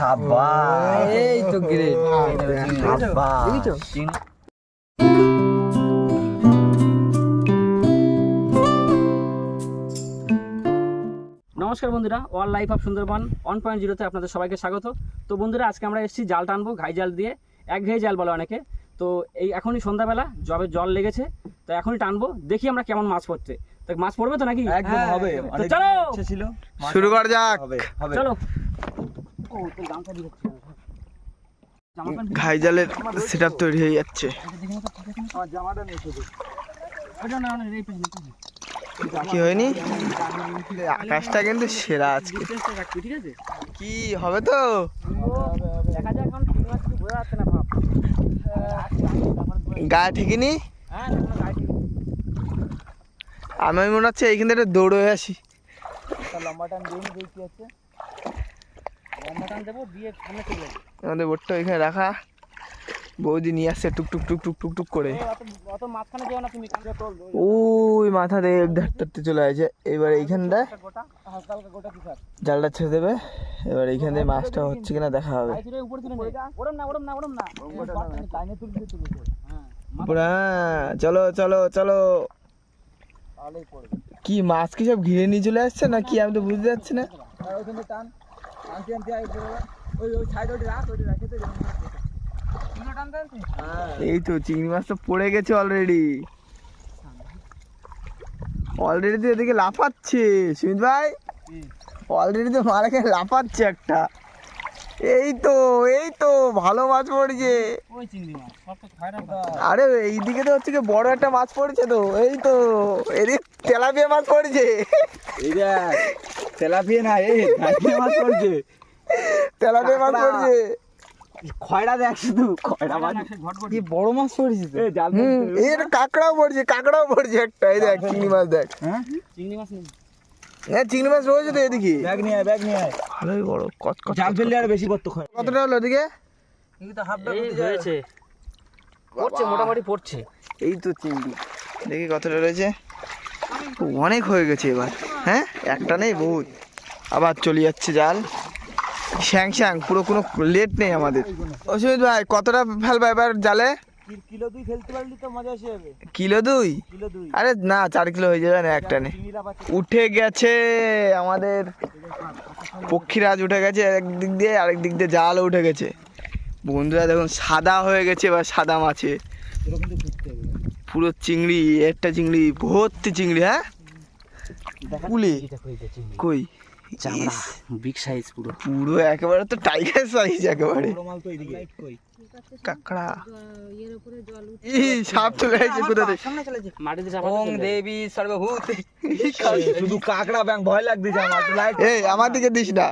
এই তো গ্রেট? নমস্কার বন্ধুরা wild life of Sundarban one point জিরোতে আপনাদের সবাইকে স্বাগত। তো বন্ধুরা আজকে আমরা এসেছি জাল টানবো ঘাই জাল দিয়ে। এক ঘাই জাল বলে অনেকে। তো এই এখনই সন্ধ্যাবেলা জবে জল লেগেছে তো এখনই টানবো দেখি আমরা কেমন মাছ পড়ছে। তো মাছ পড়বে তো নাকি? একদম হবে চলো! শুরু কর যাক। হবে হবে। চলো। ও তোর গামছা দিয়ে হচ্ছে। জামা প্যান্ট ঘাই জালের সেট তৈরি হয়ে যাচ্ছে। দেখে। কি হয়নি? আকাশটা কিন্তু সেরা আজকে। কি হবে তো? দেখা গা ঠিকিনি হ্যাঁ। আমি মনে হচ্ছে এইখান থেকে দৌড় হয়ে আসি। তার লম্বাটা আমি দিয়ে কি আছে লম্বা টান দেবো দিয়ে সামনে চলে যাব আমাদের বোটটা ওইখানে রাখা। বৌদি নিয়ে আসছে টুক টুক টুক টুক টুক টুক করে। ওই মাথা দিয়ে ধারতে চলে আছে এবার পিসার জালটা ছেড়ে দেবে। এবার এইখান থেকে মাছটা হচ্ছে কিনা দেখা হবে। চলো চলো চলো। কি মাছ কি সব ঘিরে নিয়ে চলে আসছে না কি আমি তো বুঝতে পারছি না। আনতে আনতে আই ওই ওই সাইড ওটি রাখ ওটি রাখে তো যেমন তুলো টানতে আনতে হ্যাঁ। এই তো চিংড়ি মাছ তো পড়ে গেছে অলরেডি অলরেডি তো এদিকে লাফাচ্ছে সুমিত ভাই। অলরেডি তো মারা খেয়ে লাফাচ্ছে একটা। এই তো এই তো ভালো মাছ পড়েছে। ওই চিংড়ি মাছ সব তো আরে এইদিকে তো হচ্ছে কি বড় একটা মাছ পড়েছে তো এই তো এদিক তেলাপিয়া মাছ পড়েছে। এই দেখ তেলাপিয়া না এই মাছ পড়ছে। তেলাপিয়া মাছ। পড়েছে। খয়রা দেখ শুধু খয়রা মাছ। কি বড় মাছ পড়েছে তো। এই জাল হুম এর কাঁকড়াও পড়ছে কাঁকড়াও পড়ছে একটা এই দেখ চিংড়ি মাছ দেখ। হ্যাঁ? চিংড়ি মাছ নেই। হ্যাঁ চিংড়ি মাছ রয়েছে তো এদিকে। ব্যাগ নিয়ে আয় ব্যাগ নিয়ে আয়। ভালোই বড় কত কত জাল ফেললে আর বেশি করতে হয় কতটা হলো এদিকে কিন্তু তো হাফ এই হয়েছে। পড়ছে মোটামুটি পড়ছে। এই তো চিংড়ি। দেখি কতটা রয়েছে। অনেক হয়ে গেছে এবার। হ্যাঁ একটা নেই বহুত। আবার চলে যাচ্ছে জাল। শ্যাং শ্যাং পুরো কোনো লেট নেই আমাদের। অসুবিধ ভাই কতটা ফেলবা এবার জালে? কিলো দুই ফেলতে পারলি তো মজা এসে যাবে। কিলো দুই? কিলো দুই। আরে না চার কিলো হয়ে যাবে না একটা নে। উঠে গেছে আমাদের পক্ষীরাজ উঠে গেছে একদিক দিয়ে আরেক দিক দিয়ে জালও উঠে গেছে। বন্ধুরা দেখুন সাদা হয়ে গেছে এবার সাদা মাছে। পুরো চিংড়ি একটা চিংড়ি ভর্তি চিংড়ি হ্যাঁ? কুলি কই? চামড়া। বিগ সাইজ পুরো। পুরো একেবারে তো টাইগার সাইজ একেবারে। বড় মাল তো এইদিকে লাইট কই? কাঁকড়া। সাপ চলে আসছে কোথা থেকে? মাটিতে ওং দেবী সর্বভূত। শুধু কাকড়া ব্যাং ভয় লাগতেছে আমার। লাইট এই আমার দিকে দিস না।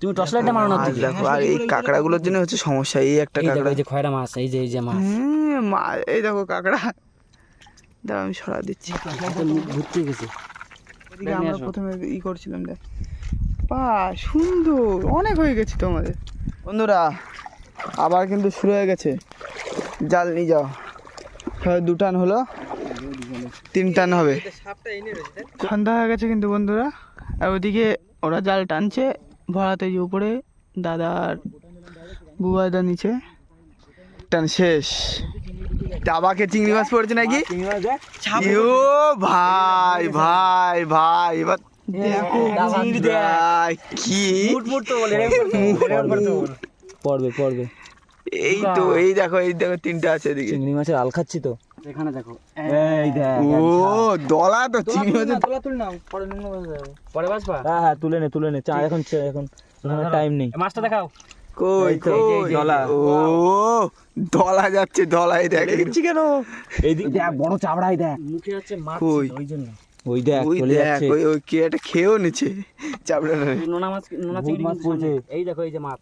তুমি টর্চ লাইটটা মারো না দেখো আর এই কাঁকড়াগুলোর জন্য হচ্ছে সমস্যা এই একটা কাঁকড়া। এই যে খয়রা মাছ এই যে এই যে মাছ। হুম, মা- এই দেখো কাঁকড়া। দাঁড়া আমি সরা দিচ্ছি। ঘুরতে গেছে। এদিকে আমরা প্রথমে ই করছিলাম দেখ। পা সুন্দর। অনেক হয়ে গেছে বন্ধুরা আবার কিন্তু শুরু হয়ে গেছে। জাল নিয়ে যাও। দু টান হলো তিন টান হবে। সন্ধ্যা হয়ে গেছে কিন্তু বন্ধুরা। আর ওদিকে ওরা জাল টানছে ভরাতে যে উপরে দাদার বুবাদা নিচে। টান শেষ। দাবাকে চিংড়ি মাছ পড়েছে নাকি? ভাই ভাই ভাই এবার দেখো চিংড়ি কি? পড়বে পড়বে। এই তো এই দেখো এই দেখো তিনটা আছে এদিকে। চিংড়ি মাছের আল খাচ্ছি তো। এখানে দেখো। এই দেখ। ও দলা তো চিংড়ি মাছের তুল নাও পরে নুন পরে বাসবা হ্যাঁ হ্যাঁ তুলে নে তুলে নে চা এখন চা- এখন। টাইম নেই। মাছটা দেখাও। কই কই? দলা। ও দলা যাচ্ছে দলাই দেখ কেন? এইদিক দেখ বড় চাবড়াই দেখ। মুখে হচ্ছে মাছ ওই জন্য। ওই দেখ চলে যাচ্ছে। ওই ওই কে একটা খেয়েও নিচ্ছে চাপড়া নোনা মাছ নোনা চিংড়ি মাছ। এই দেখো এই যে মাছ।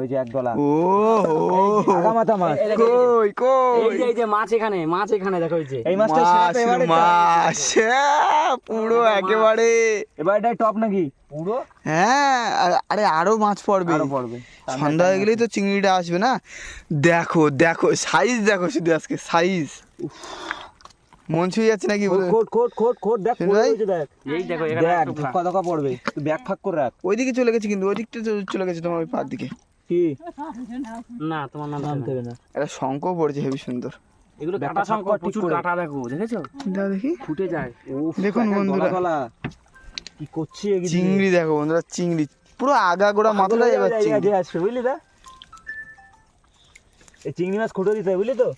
ওই যে এক ডলা ও মাথা মাছ। কই এই কই যে এই যে মাছ এখানে মাছ এখানে দেখো এই যে। এই মাছটা মাছ এবারে মাছ হ্যাঁ, পুরো একেবারে। এবার টপ নাকি? পুরো? হ্যাঁ আরে আরও মাছ পড়বে। আরও পড়বে। সন্ধ্যা হয়ে গেলেই তো চিংড়িটা আসবে না? দেখো দেখো সাইজ দেখো শুধু আজকে সাইজ মন ছুঁয়ে যাচ্ছে নাকি বলে খোট খোট খোট খোট দেখ এই এখানে একটা ধোকা ধোকা পড়বে তুই ব্যাগ ফাক করে রাখ। ওইদিকে চলে গেছে কিন্তু ওইদিকটা চলে গেছে তোমার ওই পার দিকে। কি? না তোমার নাম নাম দেবে দেবে না। শঙ্খ পড়েছে হেবি সুন্দর। এগুলো কাটা প্রচুর। কাটা দেখো দেখেছ? দাও দেখি। ফুটে যায়। দেখুন বন্ধুরা। গলা গলা। কি করছি চিংড়ি দেখো বন্ধুরা চিংড়ি। পুরো আগা গোড়া মাথাটা হয়ে এবার যাবে চিংড়ি। আসবে, বুঝলি দা? এই চিংড়ি মাছ খুঁটে দিতে বুঝলি তো?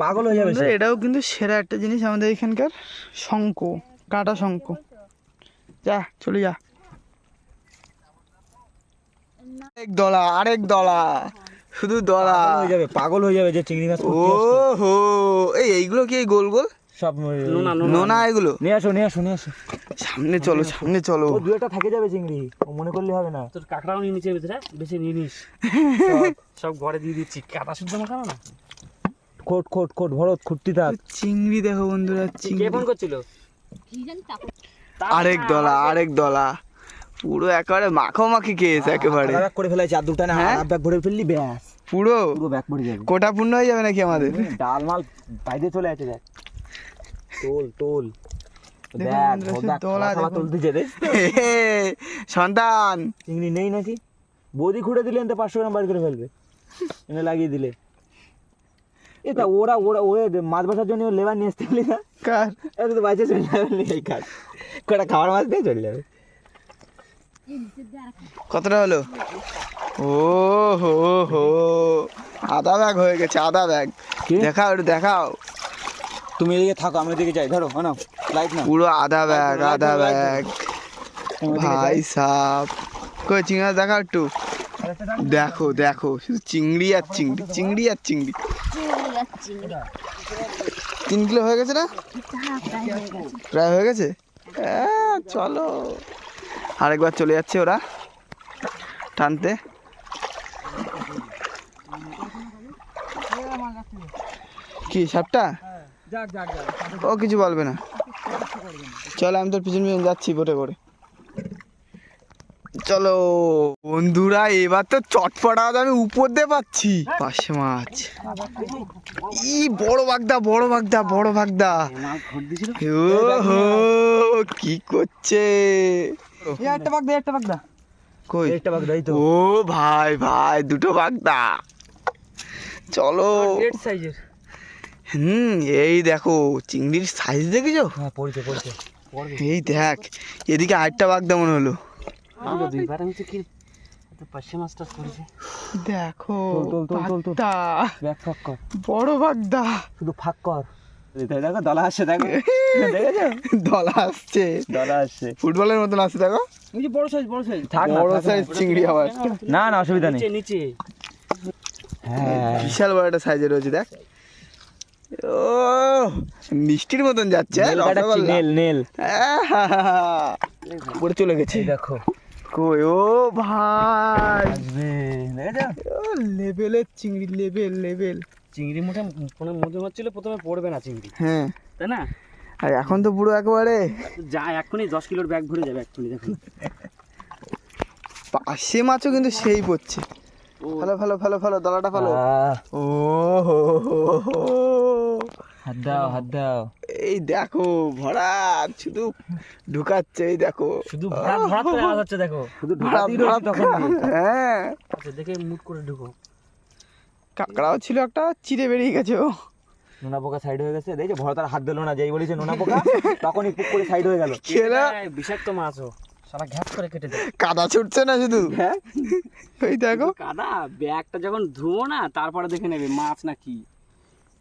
পাগল হয়ে যাবে এটাও কিন্তু সেরা একটা জিনিস আমাদের এখানকার শঙ্খ কাটা শঙ্খ যা চলে যা। আরেক দলা আরেক দলা। শুধু দলা। হয়ে যাবে পাগল হয়ে যাবে যে চিংড়ি মাছ ও হো এই এইগুলো কি গোল গোল? সব। নোনা এগুলো? নিয়ে আসো নিয়ে আসো নিয়ে আসো। সামনে চলো সামনে চলো। ও দু থাকে যাবে চিংড়ি ও মনে করলে হবে না। তোর কাঁকড়াও নিয়ে নিচে ভিতরে বেশি নিয়ে নিস। সব ঘরে দিয়ে দিচ্ছি। কাটা শুদ্ধ মাখানো না? খোট খোট খোট ভরত খুঁটতি থাক চিংড়ি দেখো বন্ধুরা কে ফোন করছিল? আরেক দলা আরেক দলা। পুরো একেবারে মাখো মাখি কেস একেবারে। ব্যাগ করে ফেলেছে আর দুটা না হ্যাঁ? আর ব্যাগ ভরে ফেললি ব্যাস। পুরো? পুরো ব্যাগ ভরে যাবে। কোটা পূর্ণ হয়ে যাবে নাকি আমাদের? ডাল মাল বাইরে চলে আছে দেখ। তুলতেছে রে সন্তান। চিংড়ি নেই নাকি? বৌদি খুঁড়ে দিলে এনতে পাঁচশো গ্রাম বার করে ফেলবে। এনে লাগিয়ে দিলে। এটা ওরা ওরা ওরে মাছ বাসার জন্য লেবার নিয়ে আসতে পারলি না? কার? এটা তো বাইরে চলে যাবে এই কটা খাবার মাছ দিয়ে চলে যাবে? কতটা হলো? ও হো হো আধা ব্যাগ হয়ে গেছে আধা ব্যাগ? দেখাও একটু দেখাও। তুমি এদিকে থাকো আমি এদিকে যাই। ধরো না লাইট না পুরো আধা ব্যাগ আধা। ব্যাগ ভাই সাপ কই চিংড়ি দেখা একটু? দেখো দেখো শুধু চিংড়ি আর চিংড়ি চিংড়ি আর চিংড়ি। তিন কিলো হয়ে গেছে না? প্রায় হয়ে গেছে? হ্যাঁ, চলো। আরেকবার চলে যাচ্ছে ওরা টানতে। কি সাপটা? ও কিছু বলবে না। চলো আমি তোর পিছন পিছন যাচ্ছি বোটে করে। চলো। বন্ধুরা এবার তো চটপটা আমি উপর দিয়ে পাচ্ছি। পাশে মাছ। ই বড় বাগদা বড় বাগদা বড় বাগদা। ওহো কি করছে? একটা বাগ দে একটা বাগ দা কই? একটা বাগ দাই তো। ও ভাই ভাই দুটো বাগদা। চলো। সাইজের হুম এই দেখো চিংড়ির সাইজ দেখেছ? হ্যাঁ পড়ছে পড়ছে। এই দেখ এদিকে আরেকটা বাগদা মনে হলো। দুইবার আমি তো কি দেখো বড় বাগদা শুধু ফাক কর। দেখো দেখো দলা আসছে দেখো। দলা আসছে। দলা আসছে। ফুটবলের মতন আসছে দেখো। বড় সাইজ বড় সাইজ থাক না, বড় না। সাইজ চিংড়ি আবার। না না অসুবিধা নেই। নিচে। নিচে হ্যাঁ বিশাল বড় একটা সাইজের রয়েছে দেখ। ও মিষ্টির মতন যাচ্ছে নেল নেল উপরে চলে গেছে। দেখো। কই ও ভাই। লেভেলের চিংড়ি লেভেল লেভেল। চিংড়ি মুঠে কোনো মধ্যে হচ্ছিল প্রথমে পড়বে না চিংড়ি। হ্যাঁ। তাই না? আর এখন তো পুরো একেবারে যা এক্ষুনি দশ কিলোর ব্যাগ ভরে যাবে এক্ষুনি দেখুন। পাশে মাছও কিন্তু সেই পড়ছে। ফেলো ফেলো ফেলো ফেলো দলাটা ফেলো। আহ, ও। হাত দাও হাত দাও। এই দেখো ভরা শুধু ঢুকাচ্ছে এই দেখো। শুধু ভরাত ভরাত করে আওয়াজ হচ্ছে দেখো। শুধু ভরা ভরা তখন হ্যাঁ। আচ্ছা দেখে মুট করে ঢুকো। কাঁকড়াও ছিল একটা চিড়ে বেরিয়ে গেছে ও। নোনা পোকা সাইড হয়ে গেছে। দেখছ? ভরতার হাত দিল না যেই বলেছে নোনা পোকা তখনই পুক করে সাইড হয়ে গেল। বিষাক্ত মাছও সারা ঘ্যাস করে কেটে দেয় কাদা ছুটছে না শুধু? হ্যাঁ। ওই দেখো। কাদা ব্যাগটা যখন ধুবো না তারপরে দেখে নেবে মাছ না কি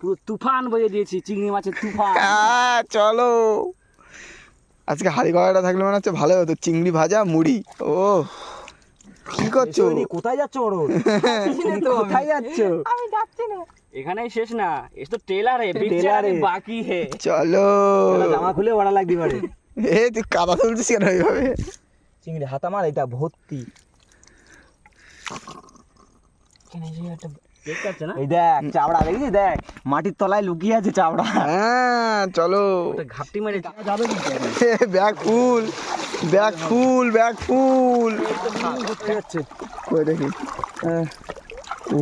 পুরো তুফান বয়ে দিয়েছি চিংড়ি মাছের তুফান। চলো। আজকে হাড়ি কড়াইটা থাকলে মনে হচ্ছে ভালো হতো। চিংড়ি ভাজা মুড়ি। ও কি করছ? কোথায় যাচ্ছ ওর কোথায় যাচ্ছ? এখানেই শেষ না। এস তো টেলারে টেলারে। বাকি হে। চলো। জামা খুলে ওড়া লাগতে পারে এ তুই কাদা তুলছিস কেন এইভাবে? চিংড়ি হাত আমার এটা ভর্তি। না? এই দেখ চাবড়া দেখছিস দেখ মাটির তলায় লুকিয়ে আছে চাবড়া হ্যাঁ চলো। ওটা ঘাপটি মেরে যাবে bag full bag full bag full. যাচ্ছে কই দেখি? হ্যাঁ।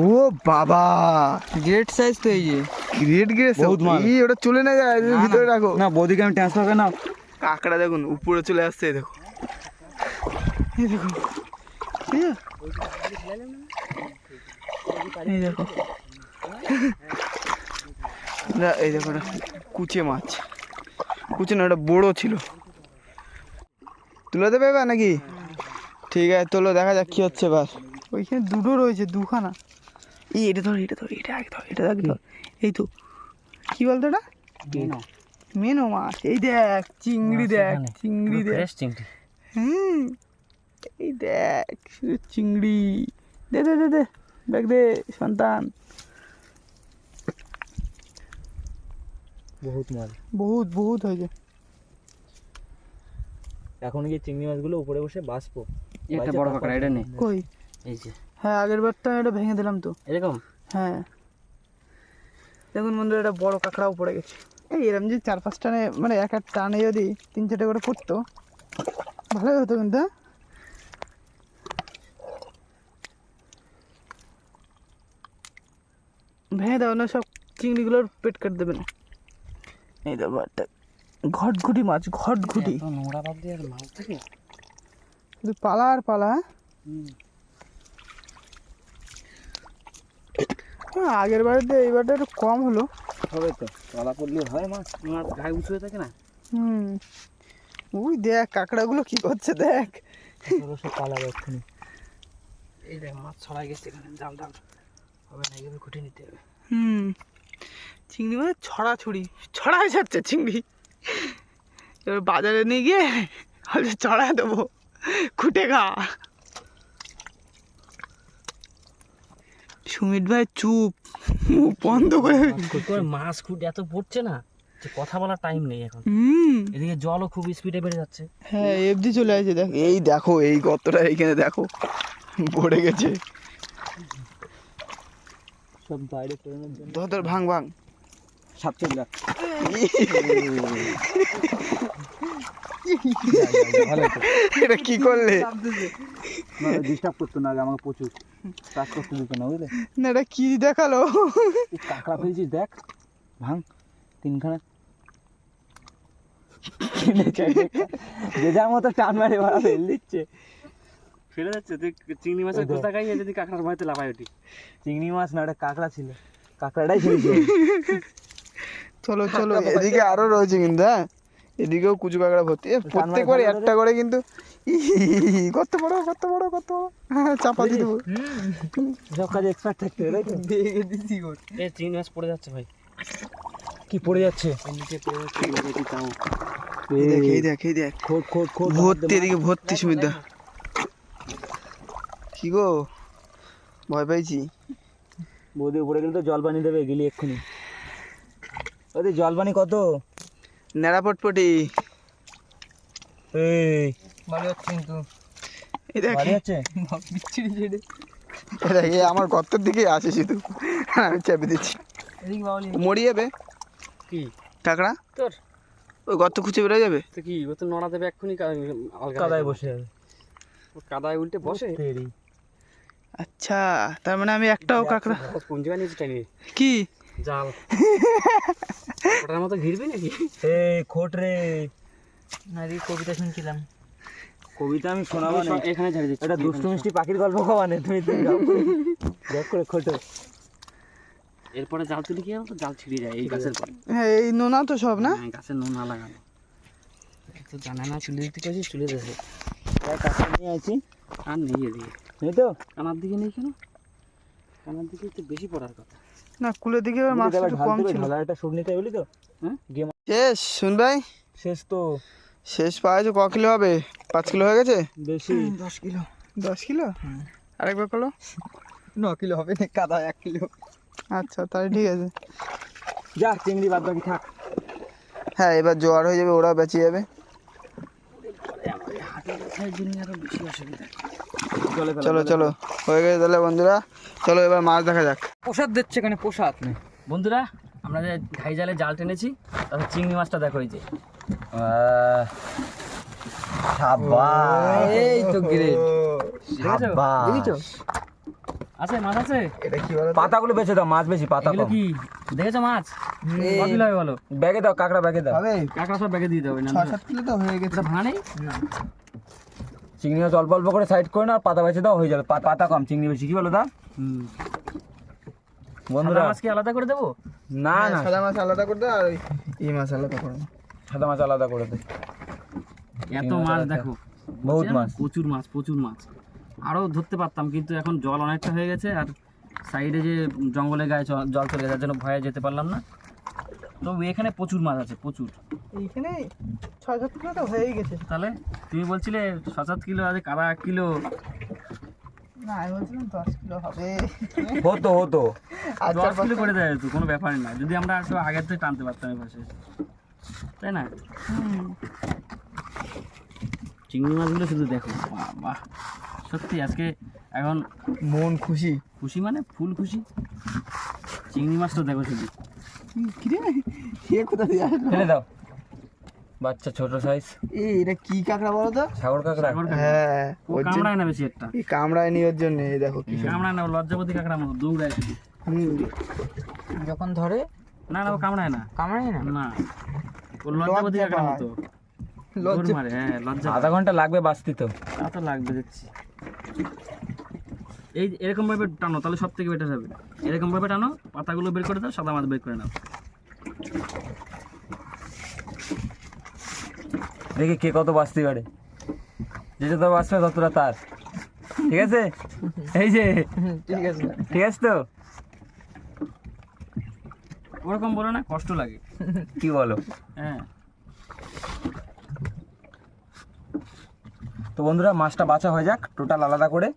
ও বাবা গ্রেট সাইজ তো এই যে। গ্রেট গ্রেস বহুত মাল। এই ওটা চলে না যায় ভিতরে রাখো। না বৌদিকে আমি ট্রান্সফার করে নাও। কাঁকড়া দেখুন উপরে চলে আসছে দেখো। এই দেখো। এই দেখো। না, এই দেখো এটা কুচে মাছ। কুচে না ওটা বড় ছিল। তুলে দেবে এবার নাকি? ঠিক আছে তোলো দেখা যাক কি হচ্ছে এবার। ওইখানে দুটো রয়েছে দুখানা। এই এটা ধর এটা ধর এটা আগে ধর এটা আগে ধর। এই তো। কি বলতো এটা মেনো মাছ এই দেখ চিংড়ি দেখ চিংড়ি দেখ। চিংড়ি। হুম এই দেখ শুধু চিংড়ি। দে দে দে দে দেখ দে সন্তান। বহুত মাল বহুত বহুত হয়েছে এখন কি চিংড়ি মাছগুলো উপরে বসে বাঁচবো? একটা বড় কাঁকড়া এটা নেই কই? এই যে। হ্যাঁ আগের বার তো আমি এটা ভেঙে দিলাম তো। এরকম? হ্যাঁ। দেখুন বন্ধুরা এটা বড় কাঁকড়াও পড়ে গেছে। এই এরম যে চার পাঁচ টানে মানে এক এক টানে যদি তিন চারটে করে পড়তো ভালোই হতো কিন্তু হ্যাঁ? ভেঙে দাও না সব চিংড়িগুলোর পেট কেটে দেবে না এই দেখো একটা ঘটঘুটি মাছ ঘটঘুটি এত নোংরা বাদ দিয়ে মাছ থেকে শুধু পালা আর পালা হ্যাঁ? হ্যাঁ আগের বারেতে এইবারটা একটু কম হলো হবে তো। তলা পড়লে হয় মাছ উঁচু হয়ে থাকে না? হুম। ওই দেখ কাঁকড়াগুলো কি করছে দেখ। সব এই দেখ মাছ ছড়াই গেছে এখানে জাল জাল। হবে না খুঁটে নিতে হবে। হুম। চিংড়ি মানে ছড়াছড়ি ছড়াই যাচ্ছে চিংড়ি। এবার বাজারে নিয়ে গিয়ে হয়তো ছড়ায় দেবো। খুঁটে খা। সুমিত ভাই চুপ। বন্ধ করে মাছ খুঁটে এত পড়ছে না যে কথা বলার টাইম নেই এখন। এদিকে জলও খুব স্পিডে বেড়ে যাচ্ছে। হ্যাঁ এফডি চলে আসছে দেখ। এই দেখো এই গর্তটা এইখানে দেখো পড়ে গেছে। সব বাইরে ধর ধর ভাঙ ভাঙ। লাখ ভালো এটা কি করলে? ডিস্টার্ব করতো না আগে আমাকে প্রচুর। কাজ করতে দিত না বুঝলে না এটা কি দেখাল? কাঁকড়া ফেলছিস দেখ। ভাঙ। তিনখানা। যে যার মতো টান মারে ভাড়া ফেল দিচ্ছে। ফেলে যাচ্ছে তুই চিংড়ি মাছের। গোস্তা খাইয়ে যদি কাঁকড়ার ভয়তে লাফাই উঠি চিংড়ি মাছ না ওটা কাঁকড়া ছিল। কাঁকড়াটাই ছেড়েছে চলো চলো এদিকে আরও রয়েছে কিন্তু হ্যাঁ? এদিকেও কুচু কাঁকড়া ভর্তি। এ, প্রত্যেকবার একটা করে কিন্তু কত বড় কত বড় কত বড়। হ্যাঁ চাপা দিয়ে দেবো। সব কাজে এক্সপার্ট থাকতে হবে এ চিংড়ি মাছ পড়ে যাচ্ছে ভাই। কি পড়ে যাচ্ছে? নিচে পড়ে যাচ্ছে। দেখি তাও। এই দেখ এই দেখ এই দেখ। খোট খোট খোট ভর্তি এদিকে ভর্তি সুমিতা কি গো? ভয় পাইছি। বৌদি উপরে গেলে তো জল পানি দেবে গেলি এক্ষুনি। ওদের জল পানি কত? নেড়া পটপটি। এই ভালো হচ্ছে কিন্তু। এই দেখ। বাড়ি আছে বিচ্ছিরি ছেড়ে। এই দেখ আমার গর্তের দিকে আছে শুধু। আমি চেপে দিচ্ছি। এদিকে বাউলি। মরি যাবে কি? কাঁকড়া? তোর। ওই গর্ত খুঁজে বেরো যাবে? তো কি ও তো নড়া দেবে এক্ষুনি কাদায় বসে যাবে। ও কাদায় উল্টে বসে? আচ্ছা তার মানে আমি একটাও কাঁকড়া ও পুঞ্জি বানিয়েছে কি? জাল। ওটার মতো ঘিরবি নাকি? এই খোট রে। না এদিকে কবিতা শুনছিলাম। কবিতা আমি শোনাবো না এখানে ঝাড়ি দিচ্ছি এটা দুষ্টু মিষ্টি পাখির গল্প খাওয়ানে তুমি তুমি দেখ করে খোটো। এরপরে জাল তুলি কি তো? জাল ছিঁড়ে যায় এই গাছের পরে। হ্যাঁ এই নোনা তো সব না? হ্যাঁ, গাছের নুন লাগানো। তো জানে না চুলে দিতে চাইছিস চুলে দেবে কাছে নিয়ে আছি আর নেই এদিকে। নেই তো? কানার দিকে নেই কেন? কানার দিকে একটু বেশি পড়ার কথা। না কুলের দিকে এবার মাছ একটু কম ছিল। বলি তো? হ্যাঁ? শেষ শুন ভাই। শেষ তো। শেষ পাওয়া ক কিলো হবে? পাঁচ কিলো হয়ে গেছে? বেশি। দশ কিলো। দশ কিলো? আরেকবার করো ন কিলো হবে না কাদা এক কিলো। আচ্ছা তাহলে ঠিক আছে। যা চিংড়ি বাদ বাকি থাক। হ্যাঁ এবার জোয়ার হয়ে যাবে ওরা বেঁচে যাবে। হাটের জন্য আরও বেশি অসুবিধা। চলে চলো চলো হয়ে গেছে তাহলে বন্ধুরা চলো এবার মাছ দেখা যাক। প্রসাদ দিচ্ছে এখানে প্রসাদ। বন্ধুরা আমরা যে ঘাই জালে জাল টেনেছি তারপর চিংড়ি মাছটা দেখো এই যে। সাবাস। এই তো গ্রেট। আছে মাছ আছে? এটা কি বলো পাতাগুলো বেছে দাও মাছ বেশি পাতা কম। কি? দেখেছ মাছ? কত বলো? ব্যাগে দাও কাঁকড়া ব্যাগে দাও। হবে। কাঁকড়া সব ব্যাগে দিয়ে দেবে না ছ সাত কিলো তো হয়ে গেছে। ভাঙা নেই? না। চিংড়ি মাছ অল্প অল্প করে সাইড করে না আর পাতা বেছে দাও হয়ে যাবে। পাতা কম চিংড়ি বেশি কি বলো দা? বন্ধুরা সাদা মাছ কি আলাদা করে দেবো? না হ্যাঁ, না। সাদা মাছ আলাদা করে দাও আর এই মাছ আলাদা করে দাও। সাদা মাছ আলাদা করে দে। এত মাছ মাছ দেখো। বহুত মাছ। প্রচুর মাছ প্রচুর মাছ। আরও ধরতে পারতাম কিন্তু এখন জল অনেকটা হয়ে গেছে আর সাইডে যে জঙ্গলে গায়ে জল চলে গেছে যার জন্য ভয়ে যেতে পারলাম না। তো এখানে প্রচুর মাছ আছে প্রচুর। এইখানে ছ সাত কিলো তো হয়েই গেছে। তাহলে তুমি বলছিলে ছ সাত কিলো আছে কাদা এক কিলো? না আমি বলছিলাম দশ কিলো হবে। হতো হতো। আর দশ কিলো করে দেয় তো কোনো ব্যাপারই না। যদি আমরা একটু আগের থেকে টানতে পারতাম এই পাশে তাই না? চিংড়ি মাছগুলো শুধু দেখো বাহ বাহ সত্যি আজকে এখন মন খুশি। খুশি মানে ফুল খুশি। চিংড়ি মাছটা দেখো শুধু। কে কোথা দিয়ে আসলো? ফেলে দাও। বাচ্চা ছোট সাইজ এই এটা কি কাঁকড়া বলো তো? সাগর কাঁকড়া? হ্যাঁ ওর কামড়ায় না বেশি একটা এই কামড়ায় নি ওর জন্য এই দেখো কি কামড়ায় না লজ্জাপতি কাঁকড়ার মতো দৌড়ায় শুধু যখন ধরে না না ও কামড়ায় না। কামড়ায় না? না। ও লজ্জাপতি লজ্জা মতো। লজ্জা মারে হ্যাঁ লজ্জা আধা ঘণ্টা লাগবে বাঁচতে তো। তা তো লাগবে দেখছি। এই এরকম ভাবে টানো তাহলে সব থেকে বেটার হবে। এরকম ভাবে টানো পাতাগুলো বের করে দাও সাদা মাছ বের করে নাও। দেখি কে কত বাঁচতে পারে। যে যত বাঁচবে ততটা তার। ঠিক আছে? এই যে ঠিক আছে। ঠিক আছে তো? ওরকম বলো না কষ্ট লাগে। কি বলো? হ্যাঁ। তো বন্ধুরা মাছটা বাছা হয়ে যাক টোটাল আলাদা করে।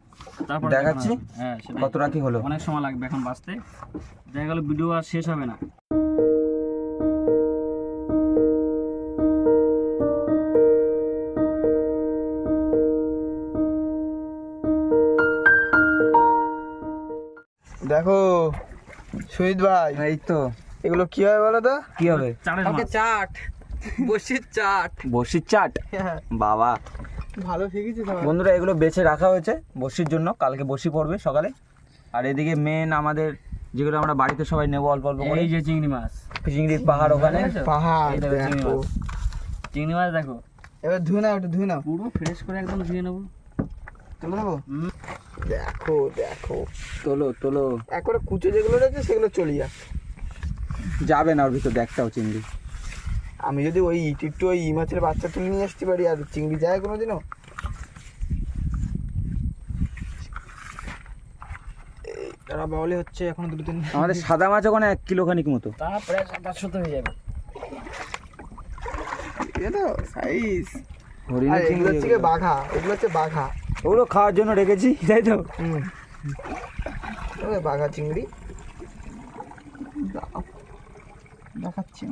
তারপর দেখাচ্ছি? হ্যাঁ কতটা কি হলো? অনেক সময় লাগবে এখন বাঁচতে। দেখা গেল ভিডিও আর শেষ হবে না। দেখো সুমিত ভাই। এই তো। এগুলো কি হবে বলো তো? কি হবে? চাট বসির চাট। বসির চাট? বাবা। ভালো বন্ধুরা এগুলো বেছে রাখা হয়েছে বসির জন্য। কালকে বসি পড়বে সকালে। আর এদিকে মেন আমাদের যেগুলো আমরা বাড়িতে সবাই নেব অল্প অল্প করে। এই যে চিংড়ি মাছ। চিংড়ির পাহাড় ওখানে। পাহাড় চিংড়ি মাছ। চিংড়ি মাছ দেখো। এবার ধুয়ে নাও একটু ধুয়ে নাও। পুরো ফ্রেশ করে একদম ধুয়ে নেব। তুলে হুম। দেখো দেখো। তোলো তোলো। একবারে কুচো যেগুলো রয়েছে সেগুলো চলে যা যাবে না ওর ভিতর দেখটাও চিংড়ি। আমি যদি ওই ইট একটু ওই ই মাছের বাচ্চা তুলে নিয়ে আসতে পারি আর চিংড়ি যায় কোনোদিনও? এই তারা বাউলে হচ্ছে এখনও দুটো তিন আমাদের সাদা মাছ ওখানে এক কিলো খানিক মতো। তা প্রায় সাত আটশো তো হয়ে যাবে। এটা সাইজ হরিণ আর হচ্ছে গিয়ে বাঘা এগুলো হচ্ছে বাঘা। ওগুলো খাওয়ার জন্য রেখেছি তাই তো? বাঘা চিংড়ি। দেখাচ্ছি।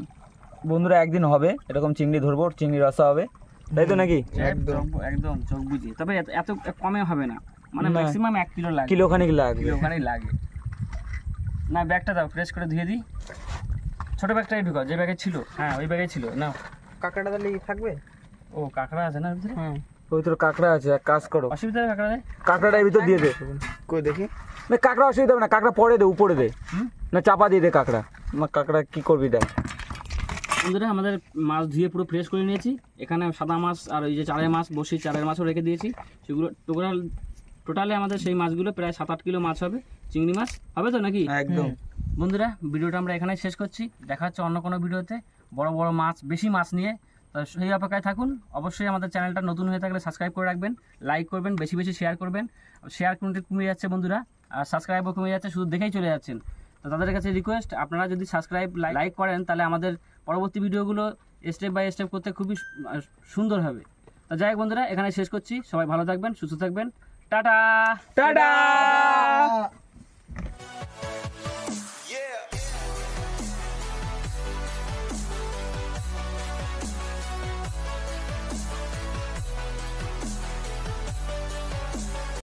বন্ধুরা একদিন হবে। এরকম চিংড়ি ধরবো চিংড়ি রসা হবে। তাই তো নাকি? একদম। চোখ- একদম চোখ বুঝি তবে এত- কমে হবে না। মানে ম্যাক্সিমাম এক কিলো লাগে। কিলো খানিক লাগবে। কিলো ওখানেই লাগে। না ব্যাগটা দাও ফ্রেশ করে ধুয়ে দিই। ছোট ব্যাগটাই ঢুকাও যে ব্যাগে ছিল। হ্যাঁ ওই ব্যাগে ছিল না কাঁকড়াটা তাহলে থাকবে? ও কাঁকড়া আছে না ভিতরে? হ্যাঁ ওই তোর কাঁকড়া আছে এক কাজ করো। অসুবিধা হবে কাঁকড়া কাঁকড়াটা এর ভিতর দিয়ে দে। কই দেখি? না কাঁকড়া অসুবিধা হবে না কাঁকড়া পরে দে উপরে দে। হুম? না চাপা দিয়ে দে কাঁকড়া। না কাঁকড়া কি করবি দেখ। বন্ধুরা আমাদের মাছ ধুয়ে পুরো ফ্রেশ করে নিয়েছি। এখানে সাদা মাছ আর ওই যে চারের মাছ বসি চারের মাছও রেখে দিয়েছি। সেগুলো টোটাল টোটালে আমাদের সেই মাছগুলো প্রায় সাত আট কিলো মাছ হবে চিংড়ি মাছ। হবে তো নাকি? একদম। বন্ধুরা ভিডিওটা আমরা এখানে শেষ করছি। দেখা হচ্ছে অন্য কোনো ভিডিওতে। বড় বড় মাছ বেশি মাছ নিয়ে। তো সেই অপেক্ষায় থাকুন। অবশ্যই আমাদের চ্যানেলটা নতুন হয়ে থাকলে সাবস্ক্রাইব করে রাখবেন লাইক করবেন বেশি বেশি শেয়ার করবেন। শেয়ার কোনটি কমে যাচ্ছে বন্ধুরা আর সাবস্ক্রাইবও কমে যাচ্ছে শুধু দেখেই চলে যাচ্ছেন। তো তাদের কাছে রিকোয়েস্ট আপনারা যদি সাবস্ক্রাইব লাইক করেন তাহলে আমাদের পরবর্তী ভিডিওগুলো স্টেপ বাই স্টেপ করতে খুবই সুন্দর হবে। তো যাই হোক বন্ধুরা এখানে শেষ করছি। সবাই ভালো থাকবেন সুস্থ থাকবেন। টাটা! টাটা!